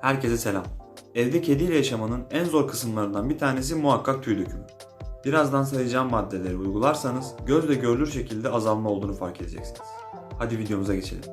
Herkese selam. Evde kediyle yaşamanın en zor kısımlarından bir tanesi muhakkak tüy dökümü. Birazdan sayacağım maddeleri uygularsanız gözle görülür şekilde azalma olduğunu fark edeceksiniz. Hadi videomuza geçelim.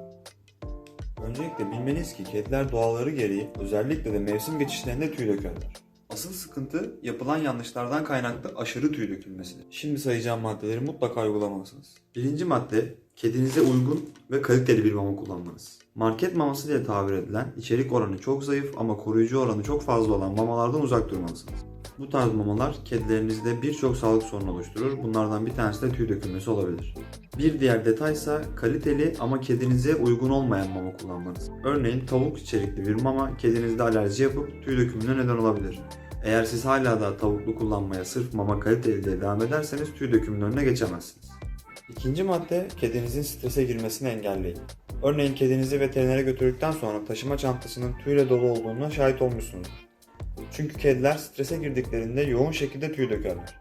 Öncelikle bilmeniz ki kediler doğaları gereği özellikle de mevsim geçişlerinde tüy dökerler. Asıl sıkıntı yapılan yanlışlardan kaynaklı aşırı tüy dökülmesidir. Şimdi sayacağım maddeleri mutlaka uygulamalısınız. Birinci madde, kedinize uygun ve kaliteli bir mama kullanmanız. Market maması diye tabir edilen içerik oranı çok zayıf ama koruyucu oranı çok fazla olan mamalardan uzak durmalısınız. Bu tarz mamalar kedilerinizde birçok sağlık sorunu oluşturur. Bunlardan bir tanesi de tüy dökülmesi olabilir. Bir diğer detaysa kaliteli ama kedinize uygun olmayan mama kullanmanız. Örneğin tavuk içerikli bir mama kedinizde alerji yapıp tüy dökümüne neden olabilir. Eğer siz hala da tavuklu kullanmaya sırf mama kaliteli diye devam ederseniz tüy dökümünün önüne geçemezsiniz. İkinci madde kedinizin strese girmesini engelleyin. Örneğin kedinizi veterinere götürdükten sonra taşıma çantasının tüyle dolu olduğuna şahit olmuşsunuzdur. Çünkü kediler strese girdiklerinde yoğun şekilde tüy dökerler.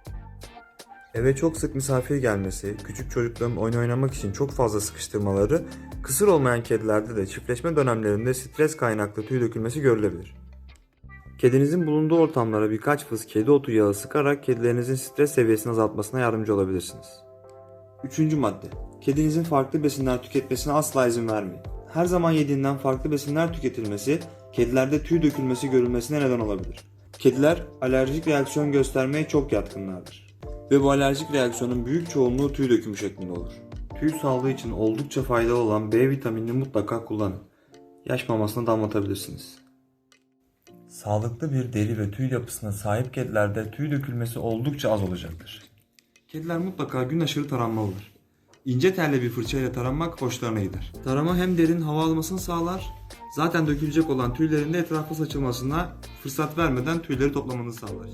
Eve çok sık misafir gelmesi, küçük çocukların oyun oynamak için çok fazla sıkıştırmaları, kısır olmayan kedilerde de çiftleşme dönemlerinde stres kaynaklı tüy dökülmesi görülebilir. Kedinizin bulunduğu ortamlara birkaç fıs kedi otu yağı sıkarak kedilerinizin stres seviyesini azaltmasına yardımcı olabilirsiniz. Üçüncü madde. Kedinizin farklı besinler tüketmesine asla izin vermeyin. Her zaman yediğinden farklı besinler tüketilmesi, kedilerde tüy dökülmesi görülmesine neden olabilir. Kediler alerjik reaksiyon göstermeye çok yatkınlardır. Ve bu alerjik reaksiyonun büyük çoğunluğu tüy dökümü şeklinde olur. Tüy sağlığı için oldukça faydalı olan B vitaminini mutlaka kullanın. Yaş mamasına damlatabilirsiniz. Sağlıklı bir deri ve tüy yapısına sahip kedilerde tüy dökülmesi oldukça az olacaktır. Kediler mutlaka gün aşırı taranmalıdır. İnce telli bir fırçayla taranmak hoşlarına gider. Tarama hem derin hava almasını sağlar, zaten dökülecek olan tüylerin de etrafa saçılmasına fırsat vermeden tüyleri toplamanızı sağlar.